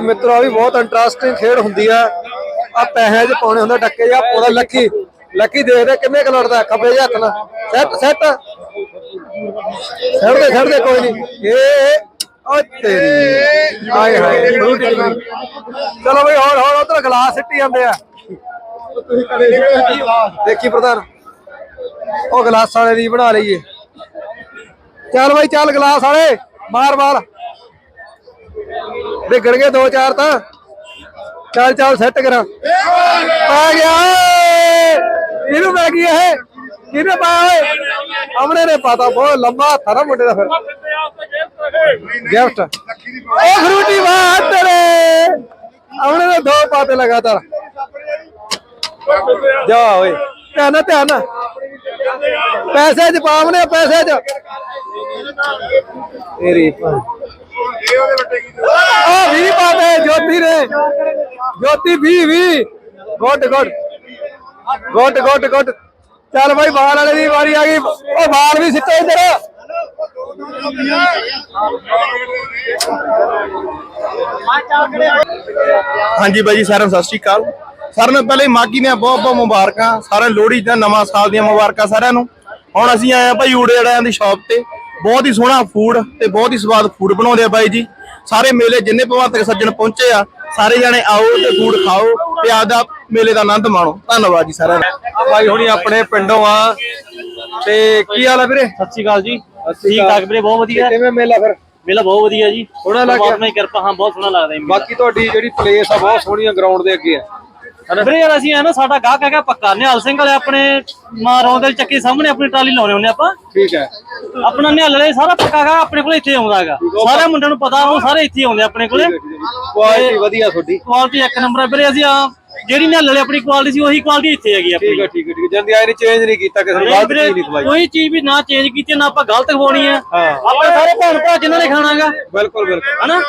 ਮਿੱਤਰੋ ਵੀ ਬਹੁਤ ਇੰਟਰਸਟਿੰਗ ਖੇਡ ਹੁੰਦੀ ਆ। ਆ ਪੈਸੇ 'ਚ ਪਾਉਣੇ ਹੁੰਦਾ ਟੱਕੇ ਜਾਂ ਪੂਰਾ ਲੱਕੀ। ਲੱਕੀ ਦੇਖਦੇ ਕਿੰਨੇ ਕੁ ਖੱਬੇ ਜਿਹੇ ਹੱਥ ਨਾਲ। Set set. ਛੱਡ ਦੇ ਕੋਈ ਨਹੀਂ ਏ, ਓ ਤੇਰੀ। ਹਾਏ ਹਾਏ। ਚਲੋ ਬਈ, ਹੋਰ ਹੋਰ, ਉਧਰ ਗਲਾਸ ਸਿੱਟੀ ਜਾਂਦੇ ਆ। ਦੇਖੀ ਪ੍ਰਧਾਨ। ਉਹ ਗਲਾਸ ਵਾਲੇ ਦੀ ਬਣਾ ਲਈਏ। ਚੱਲ ਬਈ, ਚੱਲ ਗਲਾਸ ਵਾਲੇ। ਮਾਰ ਮਾਰ। ਡਿੱਗਣਗੇ ਦੋ ਚਾਰ ਤਾਂ। ਚੱਲ ਚੱਲ ਸੈੱਟ ਕਰਾਂ। ਆ ਗਿਆ ਇਹਨੂੰ ਪੈ ਗਈ ਇਹ? ਕਿਹਨੇ ਪਾਇਆ ਓਏ? ਅਮਨੇ ਨੇ ਪਾਤਾ, ਬਹੁਤ ਲੰਮਾ ਹੱਥ ਆ ਮੁੰਡੇ ਦਾ ਫਿਰ। ਗਿਫਟ ਉਹ ਫਰੂਟੀ ਬਾਤ ਤੇਰੇ। ਅਮਨੇ ਨੇ ਦੋ ਪਾਤੇ ਲਗਾਤਾਰ। ਜਾ ਓਏ। ਧਿਆਨ ਨਾਲ ਧਿਆਨ ਨਾਲ। ਪੈਸੇ ਚ ਪਾਵਨੇ ਪੈਸੇ ਚ। ਤੇਰੀ ਆ ਵੀ ਪਾਤੇ ਜੋਤੀ ਨੇ। ਜੋਤੀ ਵੀ ਵੀ good good. Good good good. ਚੱਲ ਬਾਈ ਬਾਹਰ ਵਾਲੇ ਦੀ ਵਾਰੀ ਆ ਗਈ। ਉਹ ਬਾਹਰ ਵੀ ਸਿੱਟੋ ਇੱਧਰ। ਹਾਂਜੀ ਬਾਈ ਜੀ ਸਾਰਿਆਂ ਨੂੰ ਸਤਿ ਸ਼੍ਰੀ ਅਕਾਲ। ਸਾਰਿਆਂ ਨੂੰ ਪਹਿਲੇ ਮਾਗੀ ਦੀਆਂ ਬਹੁਤ ਬਹੁਤ ਮੁਬਾਰਕਾਂ। ਸਾਰਿਆਂ ਲੋਹੜੀ ਦਾ ਨਵਾਂ ਸਾਲ ਦੀਆਂ ਮੁਬਾਰਕਾਂ ਸਾਰਿਆਂ ਨੂੰ। ਹੁਣ ਅਸੀਂ ਆਏ ਆ ਭਾਈ ਊੜੇ ਵਾਲਿਆਂ ਦੀ ਸ਼ਾਪ ਤੇ। ਬਹੁਤ ਹੀ ਸੋਹਣਾ ਫੂਡ ਤੇ ਬਹੁਤ ਹੀ ਸਵਾਦ ਫੂਡ ਬਣਾਉਂਦੇ ਆ ਬਾਈ ਜੀ। ਸਾਰੇ ਮੇਲੇ ਜਿੰਨੇ ਭਗਵੰਤ ਸੱਜਣ ਪਹੁੰਚੇ ਆ ਸਾਰੇ ਜਾਣੇ ਆਓ ਤੇ ਫੂਡ ਖਾਓ ਤੇ ਆਪਦਾ ਮੇਲੇ ਦਾ ਆਨੰਦ ਮਾਣੋ। ਧੰਨਵਾਦ ਜੀ ਸਾਰਿਆਂ ਦਾ। ਆ ਬਾਈ ਹੁਣੀ ਆਪਣੇ ਪਿੰਡੋਂ ਆ। ਤੇ ਕੀ ਹਾਲ ਆ ਵੀਰੇ? ਸਤਿ ਸ਼੍ਰੀ ਅਕਾਲ ਜੀ। ਠੀਕ ਠਾਕ ਵੀਰੇ ਬਹੁਤ ਵਧੀਆ। ਕਿਵੇਂ ਮੇਲਾ ਫਿਰ? ਮੇਲਾ ਬਹੁਤ ਵਧੀਆ ਜੀ। ਸੋਹਣਾ ਲੱਗ ਗਿਆ? ਪਰਮਾਤਮਾ ਦੀ ਕਿਰਪਾ ਹਾਂ ਬਹੁਤ ਸੋਹਣਾ ਲੱਗਦਾ ਜੀ ਮੇਲਾ। ਬਾਕੀ ਤੁਹਾਡੀ ਜਿਹੜੀ ਪਲੇਸ ਆ ਬਹੁਤ ਸੋਹਣੀਆਂ ਗਰਾਊਂਡ ਦੇ ਅੱਗੇ ਆ। ਵੀਰੇ ਯਾਰ ਅਸੀਂ ਆ ਨਾ ਸਾਡਾ ਗਾਹਕ ਹੈਗਾ ਪੱਕਾ। ਨਿਹਾਲ ਸਿੰਘ ਵਾਲੇ ਆਪਣੇ ਮਾਰੋਂ ਦੇ ਚੱਕੇ ਸਾਹਮਣੇ ਆਪਣੀ ਟਰਾਲੀ ਲਾਉਣੇ ਹੁੰਦੇ ਆਪਾਂ। ਠੀਕ ਹੈ। ਆਪਣਾ ਨਿਹਾਲ ਸਾਰਾ ਪੱਕਾ ਹੈਗਾ ਆਪਣੇ ਕੋਲ ਇੱਥੇ ਆਉਂਦਾ ਹੈਗਾ। ਸਾਰੇ ਮੁੰਡਿਆਂ ਨੂੰ ਪਤਾ ਉਹ ਸਾਰੇ ਇੱਥੇ ਆਉਂਦੇ ਆਪਣੇ ਕੋਲੇ। ਕੁਆਲਿਟੀ ਵਧੀਆ ਤੁਹਾਡੀ। ਕੁਆਲਿਟੀ ਇੱਕ ਨੰਬਰ ਹੈ ਵੀਰੇ ਅਸੀਂ ਆ ਜਿਹੜੀ ਨਿਹਾਲ ਆਪਣੀ ਕੁਆਲਿਟੀ ਸੀ ਉਹੀ ਕੁਆਲਿਟੀ ਇੱਥੇ ਹੈਗੀ ਆਪਣੀ ਠੀਕ ਹੈ ਠੀਕ ਹੈ ਠੀਕ ਹੈ ਜਾਂਦੀ ਆਏ ਨਹੀਂ ਚੇਂਜ ਨਹੀਂ ਕੀਤਾ ਕਿਸੇ ਨੂੰ ਗਲਤ ਚੀਜ਼ ਨਹੀਂ ਖਵਾਈ। ਕੋਈ ਚੀਜ਼ ਵੀ ਨਾ ਚੇਂਜ ਕੀਤੀ ਨਾ ਆਪਾਂ ਗਲਤ ਖਵਾਉਣੀ ਹੈ। ਆਪਾਂ ਸਾਰੇ ਭੈਣ ਭਰਾ ਜਿਨ੍ਹਾਂ ਨੇ ਖਾਣਾਗਾ ਬਿਲਕੁਲ ਬਿਲਕੁਲ। ਹਨਾ?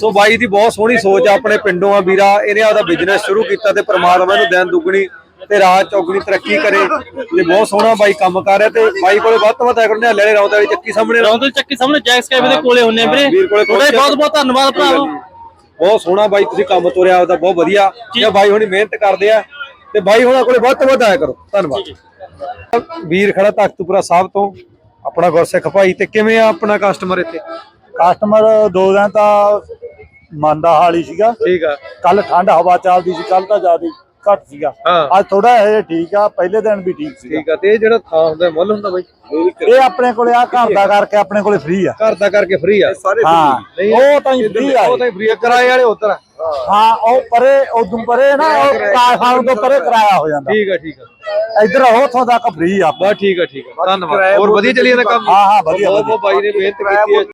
ਸੋ ਬਾਈ ਦੀ ਬਹੁਤ ਸੋਹਣੀ ਸੋਚ ਆ ਆਪਣੇ ਪਿੰਡੋਂ ਆ ਵੀਰਾ ਇਹਨੇ ਆਪਦਾ ਬਿਜ਼ਨਸ ਸ਼ੁਰੂ ਕੀਤਾ ਤੇ ਪ੍ਰਮਾਤਮਾ ਨੂੰ ਦਿਨ ਦੁੱਗਣੀ ਤੇ ਰਾਤ ਚੌਗਣੀ ਤਰੱਕੀ ਕਰੇ। ਤੇ ਬਹੁਤ ਸੋਹਣਾ ਬਾਈ ਕੰਮ ਕਰ ਰਿਹਾ ਤੇ ਬਾਈ ਕੋਲੇ ਵੱਧ ਤੋਂ ਵੱਧ ਆਇਆ ਕਰੋ ਨੇ ਲੈ ਰੌਂਦ ਵਾਲੀ ਚੱਕੀ ਸਾਹਮਣੇ। ਰੌਂਦਲ ਚੱਕੀ ਸਾਹਮਣੇ ਜੈਕਸ ਕੈਫੇ ਦੇ ਕੋਲੇ ਹੁੰਨੇ ਵੀਰੇ। ਤੁਹਾਡਾ। ਬਹੁਤ ਬਹੁਤ ਧੰਨਵਾਦ ਭਰਾਵੋ। ਬਹੁਤ ਸੋਹਣਾ ਬਾਈ ਤੁਸੀਂ ਕੰਮ ਤੋਰਿਆ ਆਪਦਾ ਬਹੁਤ ਵਧੀਆ। ਤੇ ਬਾਈ ਹੁਣੀ ਮਿਹਨਤ ਕਰਦੇ ਆ। ਤੇ ਬਾਈ ਹੁਣਾਂ ਕੋਲੇ ਵੱਧ ਤੋਂ ਵੱਧ ਆਇਆ ਕਰੋ। ਧੰਨਵਾਦ। ਵੀਰ ਖੜਾ ਤਖਤਪੁਰਾ ਸਾਹਿਬ ਤੋਂ। ਆਪਣਾ ਗੁਰਸਿੱਖ ਭਾਈ ਤੇ ਕਿਵੇਂ ਆ ਆਪਣਾ ਕਸਟਮਰ ਇੱਥੇ? ਕਸਟਮਰ ਦੋ ਦਿਨ ਤਾਂ ਮੰਦਾ ਹਾਲ ਹੀ ਸੀਗਾ। ਠੀਕ ਆ। ਕੱਲ ਠੰਡ ਹਵਾ ਚੱਲਦੀ ਸੀ ਕੱਲ ਤਾਂ ਜ਼ਿਆਦਾ ਘੱਟ ਸੀਗਾ। ਹਾਂ। ਅੱਜ ਥੋੜਾ ਇਹ ਠੀਕ ਆ ਪਹਿਲੇ ਦਿਨ ਵੀ ਠੀਕ ਸੀਗਾ। ਠੀਕ ਆ ਤੇ ਇਹ ਜਿਹੜਾ ਥਾਂ ਹੁੰਦਾ ਮੁੱਲ ਹੁੰਦਾ ਬਾਈ? ਇਹ ਆਪਣੇ ਕੋਲੇ ਆ ਘਰ ਦਾ ਕਰਕੇ ਆਪਣੇ ਕੋਲੇ ਫ੍ਰੀ ਆ। ਘਰ ਦਾ ਕਰਕੇ ਫ੍ਰੀ ਆ? ਹਾਂ ਉਹ ਤਾਂ ਹੀ ਫ੍ਰੀ ਆ ਉਹ ਤਾਂ ਫ੍ਰੀ ਕਿਰਾਏ ਵਾਲੇ ਉਧਰ ਆ ਹਾਂ ਉਹ ਪਰੇ ਉਦੋਂ ਪਰੇ ਨਾ ਉਹ ਕਾਰਖਾਨੇ ਤੋਂ ਪਰੇ ਕਿਰਾਇਆ ਹੋ ਜਾਂਦਾ। ਠੀਕ ਆ ਠੀਕ ਆ। ਇੱਧਰ ਉੱਥੋਂ ਤੱਕ ਫ੍ਰੀ ਆ। ਬਸ ਠੀਕ ਆ ਠੀਕ ਆ। ਧੰਨਵਾਦ। ਹੋਰ ਵਧੀਆ ਚੱਲੀ ਜਾਂਦਾ ਕੰਮ? ਹਾਂ ਹਾਂ ਵਧੀਆ ਬਹੁਤ ਬਹੁਤ ਬਾਈ ਨੇ ਮਿਹਨਤ ਕੀਤੀ ਹੈ।